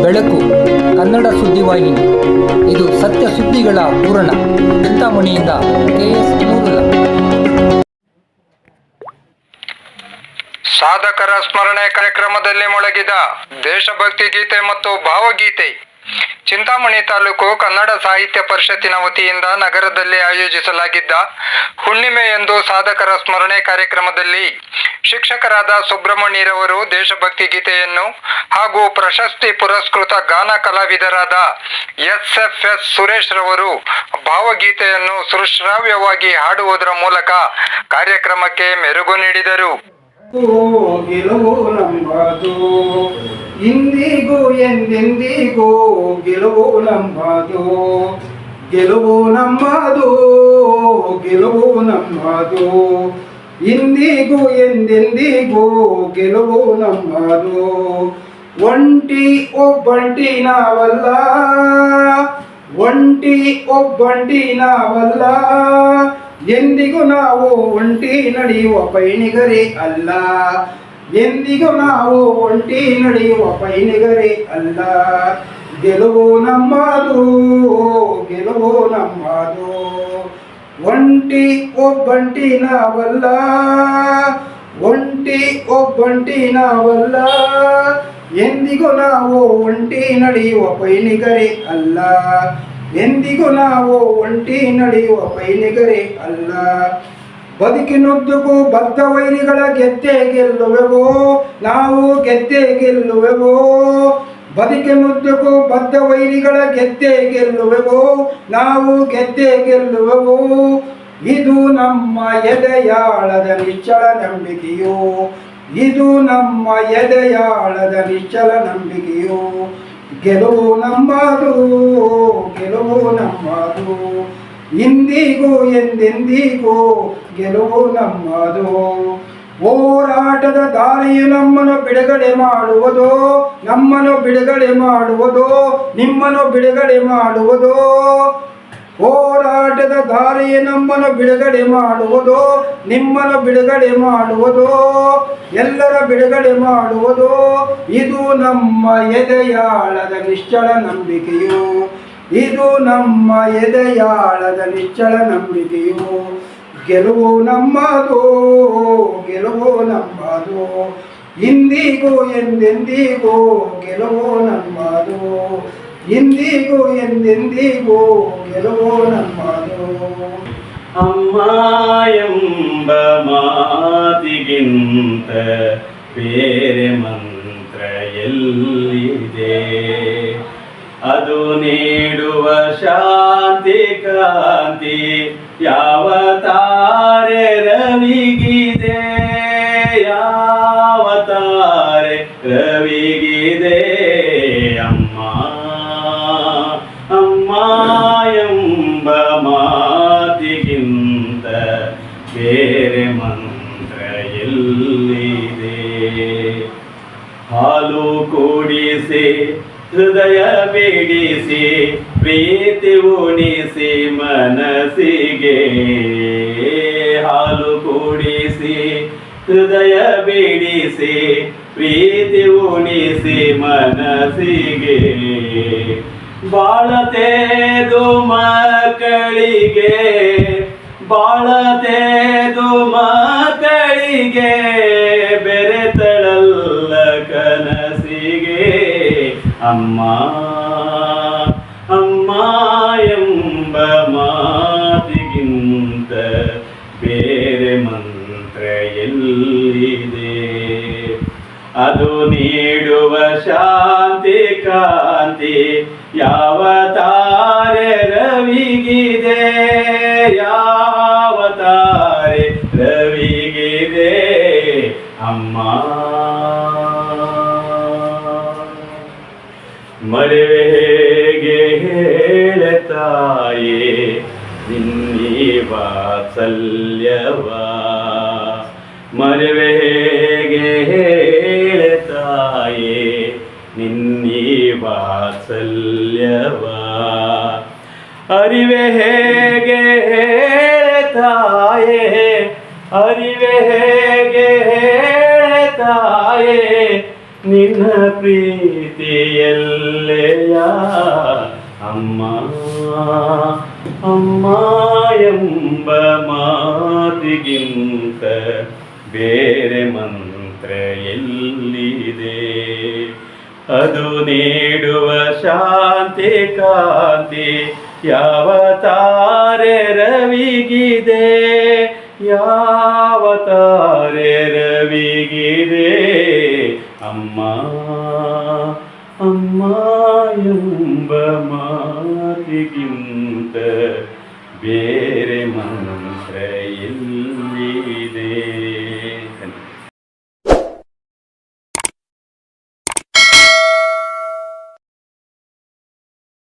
ಬೆಳಕು, ಕನ್ನಡ ಸುದ್ದಿವಾಹಿನಿ. ಇದು ಸತ್ಯ ಸುದ್ದಿಗಳ ಪೂರಣ. ಚಿಂತಾಮಣಿಯಿಂದ ಕೆ ಎಸ್ ಸಾಧಕರ ಸ್ಮರಣೆ ಕಾರ್ಯಕ್ರಮದಲ್ಲಿ ಮೊಳಗಿದ ದೇಶಭಕ್ತಿ ಗೀತೆ ಮತ್ತು ಭಾವಗೀತೆ. ಚಿಂತಾಮಣಿ ತಾಲೂಕು ಕನ್ನಡ ಸಾಹಿತ್ಯ ಪರಿಷತ್ತಿನ ವತಿಯಿಂದ ನಗರದಲ್ಲಿ ಆಯೋಜಿಸಲಾಗಿದ್ದ ಹುಣ್ಣಿಮೆ ಎಂದು ಸಾಧಕರ ಸ್ಮರಣೆ ಕಾರ್ಯಕ್ರಮದಲ್ಲಿ ಶಿಕ್ಷಕರಾದ ಸುಬ್ರಹ್ಮಣ್ಯರವರು ದೇಶಭಕ್ತಿ ಗೀತೆಯನ್ನು ಹಾಗೂ ಪ್ರಶಸ್ತಿ ಪುರಸ್ಕೃತ ಗಾನ ಕಲಾವಿದರಾದ ಎಸ್ ಎಫ್ ಎಸ್ ಸುರೇಶ್ ರವರು ಭಾವಗೀತೆಯನ್ನು ಸುಶ್ರಾವ್ಯವಾಗಿ ಹಾಡುವುದರ ಮೂಲಕ ಕಾರ್ಯಕ್ರಮಕ್ಕೆ ಮೆರುಗು ನೀಡಿದರು. ಗೆಲುವು ನಂಬದು, ಇಂದಿಗೂ ಎಂದೆಂದಿಗೂ ಗೆಲುವು ನಂಬದು. ಗೆಲುವು ನಮ್ಮದು ಗೆಲುವು ನಮ್ಮದು ಇಂದಿಗೂ ಎಂದೆಂದಿಗೂ ಗೆಲುವು ನಮ್ಮದು. ಒಂಟಿ ಒಬ್ಬಂಟಿ ನಾವಲ್ಲ ಒಂಟಿ ಒಬ್ಬಂಟಿ ನಾವಲ್ಲ ಎಂದಿಗೂ ನಾವು ಒಂಟಿ ನಡೆಯುವ ಪೈಣಿಗರೇ ಅಲ್ಲ. ಎಂದಿಗೂ ನಾವು ಒಂಟಿ ನಡೆಯುವ ಪೈಣಿಗರೇ ಅಲ್ಲ. ಗೆಲುವು ನಮ್ಮದು ಗೆಲುವು ನಮ್ಮದು. ಒಂಟಿ ಒಬ್ಬಂಟಿ ನಾವಲ್ಲ ಒಂಟಿ ಒಬ್ಬಂಟಿ ನಾವಲ್ಲ ಎಂದಿಗೂ ನಾವು ಒಂಟಿ ನಡೆಯುವ ಪೈಣಿಗರೇ ಅಲ್ಲ. ಎಂದಿಗೂ ನಾವು ಒಂಟಿ ನಡೆಯುವ ಪೈಣಿಗರೇ ಅಲ್ಲ. ಬದುಕಿನುದ್ದಕ್ಕೂ ಬದ್ಧ ವೈರಿಗಳ ಗೆದ್ದೆ ಗೆಲ್ಲುವೆವೋ, ನಾವು ಗೆದ್ದೆ ಗೆಲ್ಲುವೆವೋ. ಬದುಕಿನುದ್ದಕ್ಕೂ ಬದ್ಧ ವೈರಿಗಳ ಗೆದ್ದೆ ಗೆಲ್ಲುವೆವು, ನಾವು ಗೆದ್ದೆ ಗೆಲ್ಲುವೆವು. ಇದು ನಮ್ಮ ಎದೆಯಾಳದ ನಿಚ್ಚಳ ನಂಬಿಕೆಯು. ಇದು ನಮ್ಮ ಎದೆಯಾಳದ ನಿಚ್ಚಲ ನಂಬಿಕೆಯು. ಗೆಲುವು ನಮ್ಮದು ಗೆಲುವು ನಮ್ಮದು ಇಂದಿಗೂ ಎಂದೆಂದಿಗೂ ಗೆಲುವು ನಮ್ಮದು ಹೋರಾಟದ ದಾರಿಯು ನಮ್ಮನ್ನು ಬಿಡುಗಡೆ ಮಾಡುವುದು, ನಮ್ಮನ್ನು ಬಿಡುಗಡೆ ಮಾಡುವುದು, ನಿಮ್ಮನ್ನು ಬಿಡುಗಡೆ ಮಾಡುವುದು. ಹೋರಾಟದ ದಾರಿಯು ನಮ್ಮನ್ನು ಬಿಡುಗಡೆ ಮಾಡುವುದು, ನಿಮ್ಮನ್ನು ಬಿಡುಗಡೆ ಮಾಡುವುದು. ಎಲ್ಲರ ಬಿಡುಗಡೆ ಮಾಡುವುದು. ಇದು ನಮ್ಮ ಎದೆಯಾಳದ ನಿಶ್ಚಳ ನಂಬಿಕೆಯು. ಇದು ನಮ್ಮ ಎದೆಯಾಳದ ನಿಶ್ಚಳ ನಂಬಿಕೆಯು. ಗೆಲುವು ನಮ್ಮದು ಗೆಲುವು ನಮ್ಮದು. ಇಂದಿಗೂ ಎಂದೆಂದಿಗೂ ಗೆಲುವು ನಮ್ಮದು. ಇಂದಿಗೂ ಎಂದೆಂದಿಗೂ ಗೆಲುವು ನಮ್ಮದು. ಅಮ್ಮ ಎಂಬ ಮಾತಿಗಿಂತ ಬೇರೆ ಮಂತ್ರ ಎಲ್ಲಿದೆ? ಅದು ನೀಡುವ ಶಾಂತಿ ಕಾಂತಿ ಯಾವ ತಾರೆ ರವಿಗಿದೆ ಯಾವ ತಾರೆ ರವಿಗಿದೆ? ಅಮ್ಮ ಅಮ್ಮ ಎಂಬ ಮಾತಿಗಿಂತ ಬೇರೆ ಮಂತ್ರ ಎಲ್ಲಿದೆ? ಹಾಲು ಕೂಡಿಸಿ, ಹೃದಯ ಬಿಡಿಸಿ, ಪ್ರೀತಿ ಉಣಿಸಿ ಮನಸ್ಸಿಗೆ ಹೃದಯ ಬಿಡಿಸಿ, ಪ್ರೀತಿ ಉಣಿಸಿ ಮನಸ್ಸಿಗೆ. ಬಾಳತೇದು ಮಕ್ಕಳಿಗೆ ಬಾಳತೇದು ಮಕ್ಕಳಿಗೆ ಬೆರೆತಳಲ್ಲ ಕನಸಿಗೆ. ಅಮ್ಮ ಅಮ್ಮ ಎಂಬ ಮಾತಿಗಿಂತ ಎಲ್ಲಿದೆ? ಅದು ನೀಡುವ ಶಾಂತಿ ಕಾಂತಿ ಯಾವ ತಾರೆ ರವಿಗಿದೆ? ಯಾವ ತಾರೆ ರವಿಗಿದೆ? ಅಮ್ಮ. ಮರೆವೆ ಹೇಗೆ ಹೇಳ ತಾಯೇ ನಿನ್ನೀ ವಾತ್ಸಲ್ಯವ ಮರೆವೆ ಹೇಗೆ ಹೇಳ ನಿನ್ನಿ ವಾತ್ಸಲ್ಯವ. ಅರಿವೆ ಹೇಗೆ ಹೇಳತಾಯೇ ಅರಿವೆ ಹೇಗೆ ಹೇಳತಾಯೇ ನಿನ್ನ ಪ್ರೀತಿಯಲ್ಲೆಯ ಅಮ್ಮ ಅಮ್ಮ ಎಂಬ ಮಾತಿಗಿಂತ ಬೇರೆ ಮಂತ್ರ ಎಲ್ಲಿದೆ? ಅದು ನೀಡುವ ಶಾಂತಿ ಕಾಂತಿ ಯಾವ ತಾರೆ ರವಿಗಿದೆ? ಯಾವ ತಾರೆ ರವಿಗಿದೆ? ಅಮ್ಮ ಅಮ್ಮ ಎಂಬ ಮಾತಿಗಿಂತ ಬೇರೆ